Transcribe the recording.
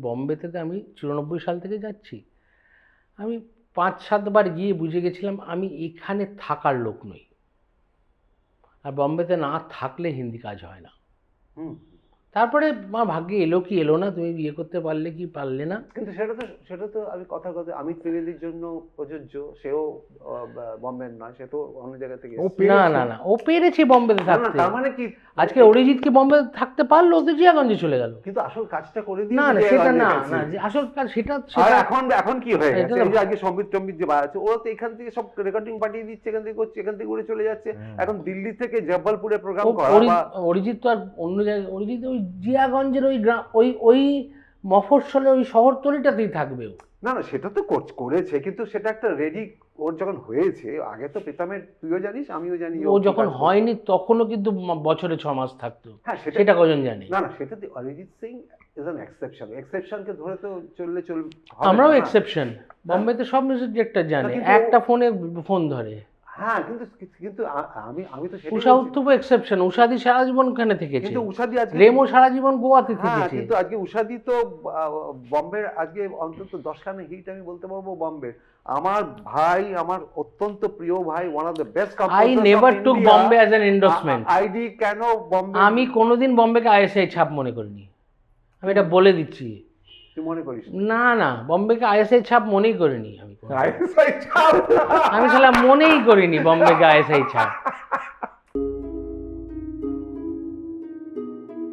বম্বেতে থেকে আমি চুরানব্বই সাল থেকে যাচ্ছি। আমি পাঁচ সাতবার গিয়ে বুঝে গেছিলাম আমি এখানে থাকার লোক নই। আর বম্বেতে না থাকলে হিন্দি কাজ হয় না। হুম। তারপরে আমার ভাগ্যে এলো কি এলো না? তুমি বিয়ে করতে পারলে কি পারলে না? কিন্তু সেটা তো সেটা তো আমি কথা কথা অমিত ত্রিবেদীর জন্য প্রযোজ্য সেও বম্বের নয় সে তো অন্য জায়গা থেকে না না না ও পেরেছে বম্বেতে থাকতে। তার মানে কি? আজকে অরিজিৎ কি বম্বে থাকতে পারল ও তো জিয়াগঞ্জে চলে গেল। কিন্তু আসল কাজটা করে দিয়ে না না সেটা না না যে আসল কাজ সেটা আর এখন এখন কি হয়ে গেছে? এই যে আজকে সম্বিত টম্বিত যে বার আছে ওরা তো এখান থেকে সব রেকর্ডিং পাঠিয়ে দিচ্ছে এখান থেকে করছে এখান থেকে উড়ে চলে যাচ্ছে। এখন দিল্লি থেকে জব্বলপুরে প্রোগ্রাম ও করা অরিজিৎ তো আর অন্য জায়গায় অরিজিৎ ওই জিয়াগঞ্জের ওই গ্রাম ওই ওই মফস্বলে ওই শহরতলিটাতেই থাকবে না না সেটা তো কর- করেছে কিন্তু সেটা একটা রেডি ওর যখন হয়েছে আগে তো প্রীতমের তুইও জানিস আমিও জানি ও যখন হয়নি তখনও কিন্তু বছরে ছ মাস থাকতো। হ্যাঁ সেটা কজন জানে? না না সেটা তো Arijit Singh is an exception এক্সেপশনকে ধরে তো চললে চল আমরাও না। হ্যাঁ। এক্সেপশন বম্বেতে সব মিউজিক ডিরেক্টর জানে। একটা ফোনে ফোন ধরে। হ্যাঁ কিন্তু কিন্তু আমি আমি তো উষা। এক্সেপশন উষাদি সারা জীবন ওখানে থেকেছে? কিন্তু উষাদি আজকে রেমো সারা জীবন গোয়াতে হ্যাঁ কিন্তু আজকে উষাদি তো বম্বের আজকে অন্তত দশখানা হিট আমি বলতে পারব বম্বে আমার ভাই আমার অত্যন্ত প্রিয় ভাই one of the best I never took Bombay as an endorsement ID কেন বম্বে? আমি কোনোদিন বম্বেকে আইএসআই ছাপ মনে করিনি। আমি এটা বলে দিচ্ছি। তুই মনে করিস না না বম্বেকে আইএসআই ছাপ মনেই করিনি আমি। আমি সেটা মনেই করিনি বম্বে গায়ে সেই ছাপ